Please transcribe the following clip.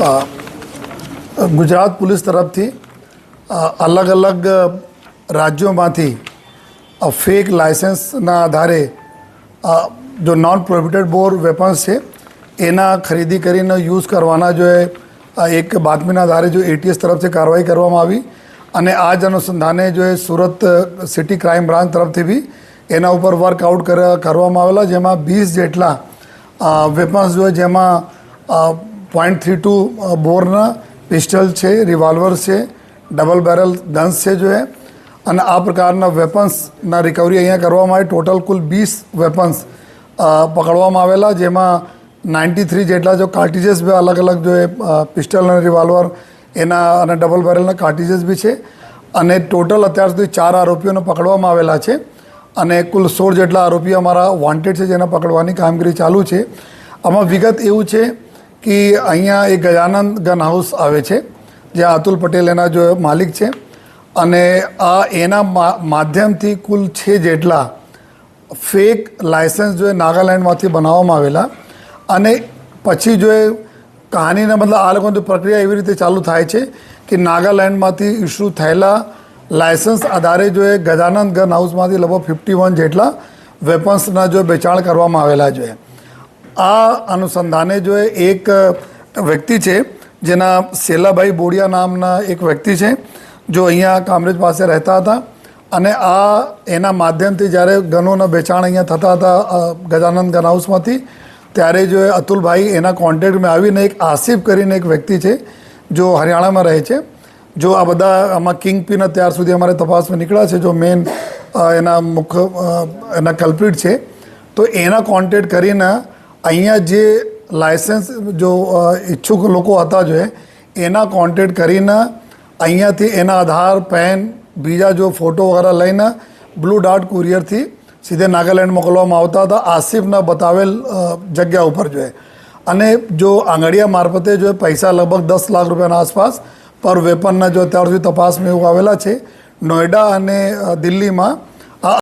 Gujarat police તરફથી અલગ અલગ રાજ્યોમાંથી ફેક લાયસન્સના આધારે જો નોન પ્રોહિબિટેડ બોર વેપન્સ છે, એના ખરીદી કરીને યુઝ કરવાના જો એ એક બાતમીના આધારે જો એટીએસ તરફથી કાર્યવાહી કરવામાં આવી અને આ જ અનુસંધાને જો એ સુરત સિટી ક્રાઇમ બ્રાન્ચ તરફથી બી એના ઉપર વર્કઆઉટ કરવામાં આવેલા, જેમાં વીસ જેટલા વેપન્સ જો જેમાં પોઈન્ટ થ્રી ટુ બોરના પિસ્ટલ છે રિવોલ્વર છે ડબલ બેરલ ગન્સ છે જોએ. અને આ પ્રકારના વેપન્સના રિકવરી અહીંયા કરવામાં આવી. ટોટલ કુલ વીસ વેપન્સ પકડવામાં આવેલા, જેમાં નાઇન્ટી થ્રી જેટલા જો કાર્ટિજેસ બી અલગ અલગ જો પિસ્ટલ અને રિવોલ્વર એના અને ડબલ બેરલના કાર્ટિજેસ બી છે. અને ટોટલ અત્યાર સુધી ચાર આરોપીઓને પકડવામાં આવેલા છે. અને કુલ સોળ જેટલા આરોપીઓ અમારા વોન્ટેડ છે, જેના પકડવાની કામગીરી ચાલુ છે. આમાં વિગત એવું છે કે અહીંયા એ ગજાનંદ ગન હાઉસ આવે છે જે અતુલ પટેલ એના જો માલિક છે. અને આ એના માધ્યમથી કુલ છે જેટલા ફેક લાયસન્સ જો નાગાલેન્ડમાંથી બનાવવામાં આવેલા. અને પછી જો એ કહાનીના મતલબ આ લોકોની પ્રક્રિયા એવી રીતે ચાલુ થાય છે કે નાગાલેન્ડમાંથી ઇસ્યુ થયેલા લાયસન્સ આધારે જો એ ગજાનંદ ગન હાઉસમાંથી લગભગ ફિફ્ટી વન જેટલા વેપન્સના જો વેચાણ કરવામાં આવેલા જોઈએ આ અનુસંધાને જો એક વ્યક્તિ છે, જેના શેલાભાઈ બોડિયા નામના એક વ્યક્તિ છે, જો અહીંયા કામરેજ પાસે રહેતા હતા અને આ એના માધ્યમથી જ્યારે ગનોના વેચાણ અહીંયા થતા હતા ગજાનંદ ગન હાઉસમાંથી, ત્યારે જો અતુલભાઈ એના કોન્ટેક્ટમાં આવીને એક આસિફ કરીને એક વ્યક્તિ છે, જો હરિયાણામાં રહે છે, જો આ બધા આમાં કિંગ પિન અત્યાર સુધી અમારે તપાસમાં નીકળ્યા છે, જો મેન એના મુખ્ય એના કલ્પિટ છે, તો એના કોન્ટેક્ટ કરીને અહીંયા જે લાયસન્સ જો ઈચ્છુક લોકો હતા જોઈએ એના કોન્ટેક્ટ કરીને અહીંયાથી એના આધાર પેન બીજા જો ફોટો વગેરે લઈને બ્લુ ડાર્ટ કુરિયરથી સીધે નાગાલેન્ડ મોકલવામાં આવતા હતા. આસિફના બતાવેલ જગ્યા ઉપર જોઈએ અને જો આંગળીયા મારફતે જો પૈસા લગભગ દસ લાખ રૂપિયાના આસપાસ પર વેપનના જો અત્યાર સુધી તપાસમાં એવું આવેલા છે. નોઈડા અને દિલ્હીમાં